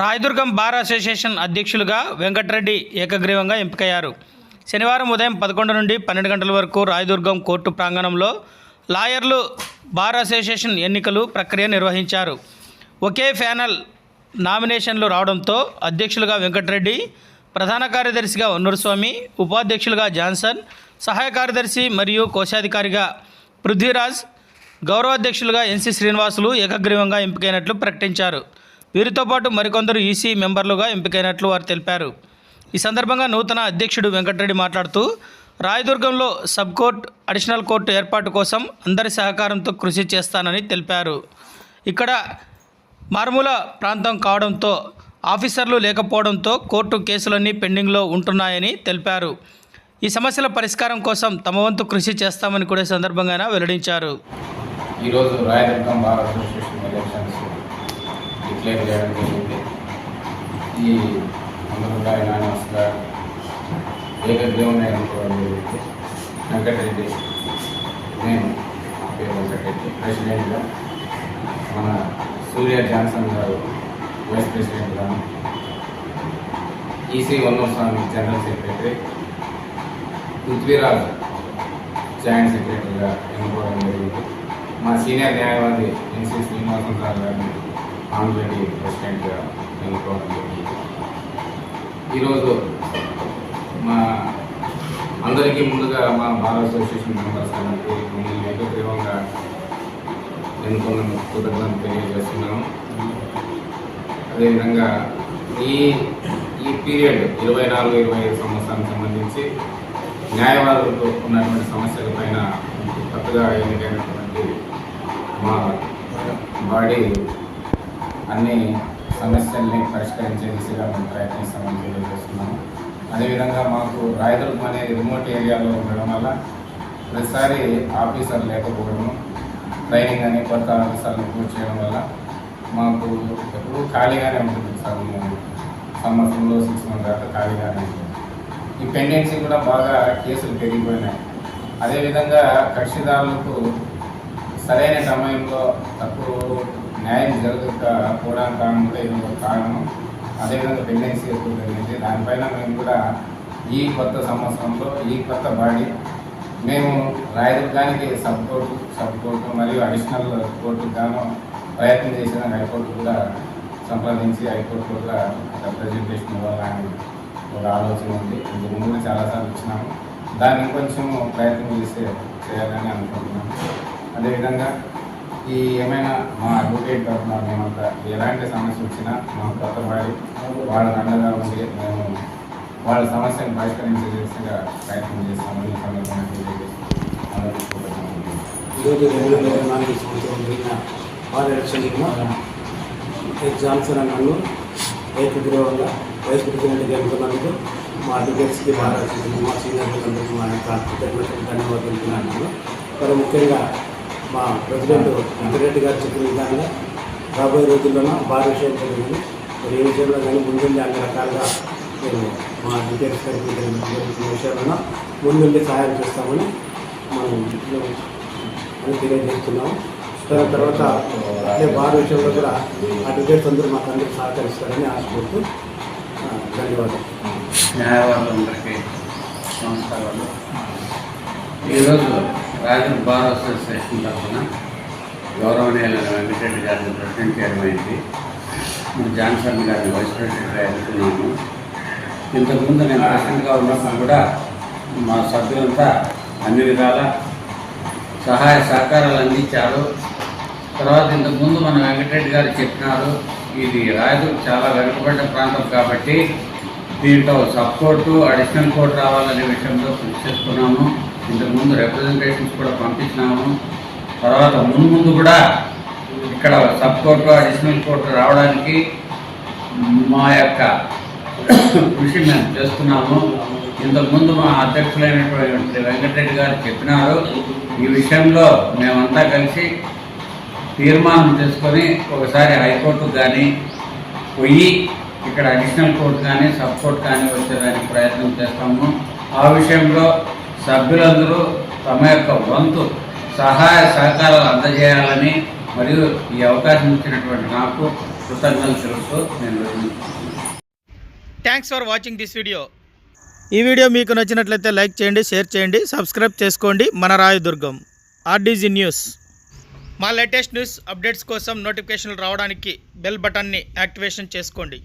Rayadurgam bar association అధ్యక్షులుగా వెంకటరెడ్డి ఏకగ్రీవంగా ఎంపికయ్యారు. శనివారం ఉదయం పదకొండు నుండి పన్నెండు గంటల వరకు రాయదుర్గం కోర్టు ప్రాంగణంలో లాయర్లు బార్ అసోసియేషన్ ఎన్నికలు ప్రక్రియ నిర్వహించారు. ఒకే ప్యానల్ నామినేషన్లు రావడంతో అధ్యక్షులుగా వెంకటరెడ్డి ప్రధాన కార్యదర్శిగా ఉన్నురస్వామి ఉపాధ్యక్షులుగా జాన్సన్ సహాయ కార్యదర్శి మరియు కోశాధికారిగా పృథ్వీరాజ్ గౌరవాధ్యక్షులుగా ఎన్సి శ్రీనివాసులు ఏకగ్రీవంగా ఎంపికైనట్లు ప్రకటించారు. వీరితో పాటు మరికొందరు ఈసీ మెంబర్లుగా ఎంపికైనట్లు వారు తెలిపారు. ఈ సందర్భంగా నూతన అధ్యక్షుడు వెంకటరెడ్డి మాట్లాడుతూ రాయదుర్గంలో సబ్ కోర్ట్ అడిషనల్ కోర్టు ఏర్పాటు కోసం అందరి సహకారంతో కృషి చేస్తానని తెలిపారు. ఇక్కడ మారుమూల ప్రాంతం కావడంతో ఆఫీసర్లు లేకపోవడంతో కోర్టు కేసులన్నీ పెండింగ్లో ఉంటున్నాయని తెలిపారు. ఈ సమస్యల పరిష్కారం కోసం తమ వంతు కృషి చేస్తామని కూడా సందర్భంగా ఆయన వెల్లడించారు. ఈరోజు రాయదుర్గం బార్ అసోసియేషన్ డిక్లేర్ చేయడం జరిగింది ఈ వస్తా. యునానిమస్గా ఏకగ్రీవంగా అనుకోవడం జరిగింది వెంకటరెడ్డి. నేను పేరు వెంకటరెడ్డి. ప్రెసిడెంట్గా మన సూర్య జాన్సన్ గారు వైస్ ప్రెసిడెంట్గా E C Vannoswami Swami general secretary Prithviraj joint సెక్రటరీగా ఎన్నుకోవడం జరిగింది. మా సీనియర్ న్యాయవాది ఎన్సీ శ్రీనివాసం సార్ గారిని ఆంగ్లేడి ప్రెసిడెంట్గా ఎన్నుకోవడం జరిగింది. ఈరోజు మా అందరికీ ముందుగా మా బార్ అసోసియేషన్ మెంబర్స్ అనేది మిమ్మల్ని ఏకగ్రీవంగా ఎన్నుకున్న కృతజ్ఞతలు తెలియజేస్తున్నాము అదేవిధంగా ఈ ఈ పీరియడ్ ఇరవై నాలుగు ఇరవై ఐదు సంవత్సరానికి సంబంధించి న్యాయవాదులతో ఉన్నటువంటి సమస్యల పైన కొత్తగా ఎన్నికైనటువంటి మా బాడీ అన్ని సమస్యల్ని పరిష్కరించే దిశగా మేము ప్రయత్నిస్తామని తెలియజేస్తున్నాము అదేవిధంగా మాకు రాయదుర్గం అనేది రిమోట్ ఏరియాలో ఉండడం వల్ల ప్రతిసారి ఆఫీసర్ లేకపోవడము ట్రైనింగ్ అని కొత్త ఆఫీసర్లు పూర్తి చేయడం వల్ల మాకు ఎప్పుడూ ఖాళీగానే ఉంటుంది సార్ మేము సంవత్సరంలో సిక్స్ మంత్ దాకా ఖాళీగానే ఉంటుంది. ఈ పెండెన్సీ కూడా బాగా కేసులు పెరిగిపోయినాయి. అదేవిధంగా కక్షిదారులకు సరైన సమయంలో తక్కువ న్యాయం జరగకపోవడానికి కారణం కూడా ఇది ఒక కారణం. అదేవిధంగా పెండెన్సీ ఎక్కువ జరిగింది దానిపైన మేము కూడా ఈ కొత్త సంవత్సరంలో ఈ కొత్త బాడీ మేము రాయదుర్గానికి సబ్ కోర్టు సబ్ కోర్టు మరియు అడిషనల్ కోర్టు గాను ప్రయత్నం చేసిన హైకోర్టు కూడా సంప్రదించి హైకోర్టు కూడా రిప్రజెంటేషన్ ఇవ్వాలని ఒక ఆలోచన ఉంది. ఇంతకు ముందు చాలాసార్లు ఇచ్చినాము. దాన్ని కొంచెం ప్రయత్నం చేసే చేయాలని అనుకుంటున్నాము. అదేవిధంగా ఈ ఏమైనా మా అడ్వకేట్ తరఫున మేమంతా. ఎలాంటి సమస్య వచ్చినా మా కొత్త బాడీ వాళ్ళ అండగా ఉండి మేము వాళ్ళ సమస్యను పరిష్కరించే దిశగా ప్రయత్నం చేస్తామని ఈ సందర్భంగా తెలియజేస్తున్నాను ఈరోజు రెండు వేల ఇరవై నాలుగు సంవత్సరం జరిగిన బార్ ఎలక్షన్లో జాన్సన్ అన్న నన్ను ఏకగ్రీవంగా వైస్ ప్రెసిడెంట్గా ఎన్నుకున్నందుకు మా అడ్వకేట్స్కి బాగా మా సీనియర్లందరికీ మా యొక్క ధన్యవాదాలు తెలుపుతున్నాను. మరి ముఖ్యంగా మా ప్రెసిడెంట్ వెంకటరెడ్డి గారు చెప్పిన విధంగా రాబోయే రోజుల్లోనూ బార్ విషయం జరిగింది. మరి ఏ విషయంలో కానీ ముందుండి అన్ని రకాలుగా మేము మా గారికి జరిగిన విషయాలను ముందుండి సహాయం చేస్తామని మనం అని తెలియజేస్తున్నాము. దాని తర్వాత అదే బార్ విషయంలో కూడా అడ్వకేట్స్ అందరూ మాకు అందరూ సహకరిస్తారని ఆశపడుతూ ఆ, ధన్యవాదాలు. న్యాయవాదులందరికీ నమస్కారాలు. ఈరోజు రాజు బార్ అసోసియేషన్ తరఫున గౌరవనీయుల వెంకటరెడ్డి గారిని ప్రెసిడెంట్ చేయడం అయింది. మరి జాన్సన్ గారిని వైస్ ప్రెసిడెంట్గా ఎదుర్కొన్నాము ఇంతకుముందు నేను ప్రెసిడెంట్గా ఉన్నప్పుడు కూడా మా సభ్యులంతా అన్ని విధాల సహాయ సహకారాలు అందించారు. తర్వాత ఇంతకుముందు మన వెంకటరెడ్డి గారు చెప్పినారు ఇది రాజు చాలా వెనుకబడ్డ ప్రాంతం కాబట్టి దీంట్లో సబ్ కోర్టు అడిషనల్ కోర్టు రావాలనే విషయంలో కృషి చేసుకున్నాము ఇంతకుముందు రిప్రజెంటేషన్స్ కూడా పంపించినాము. తర్వాత ముందు ముందు కూడా ఇక్కడ సబ్ కోర్టు అడిషనల్ కోర్టు రావడానికి మా యొక్క కృషి మేము చేస్తున్నాము. ఇంతకుముందు మా అధ్యక్షులైనటువంటి వెంకటరెడ్డి గారు చెప్పినారు. ఈ విషయంలో మేమంతా కలిసి తీర్మానం చేసుకొని ఒకసారి హైకోర్టు కానీ పోయి ఇక్కడ అడిషనల్ కోర్టు కానీ సబ్ కోర్టు కానీ వచ్చేదానికి ప్రయత్నం చేస్తాము. ఆ విషయంలో సభ్యులందరూ తమ యొక్క వంతు సహాయ సహకారాలు అందజేయాలని మరియు ఈ అవకాశం ఇచ్చినటువంటి నాకు కృతజ్ఞతలు తెలుస్తూ నేను thanks for watching this video ఈ వీడియో మీకు నచ్చినట్లయితే లైక్ చేయండి షేర్ చేయండి సబ్స్క్రైబ్ చేసుకోండి. మన రాయదుర్గం ఆర్డీజీ న్యూస్ మా లేటెస్ట్ న్యూస్ అప్డేట్స్ కోసం నోటిఫికేషన్లు రావడానికి బెల్ బటన్ని యాక్టివేషన్ చేసుకోండి.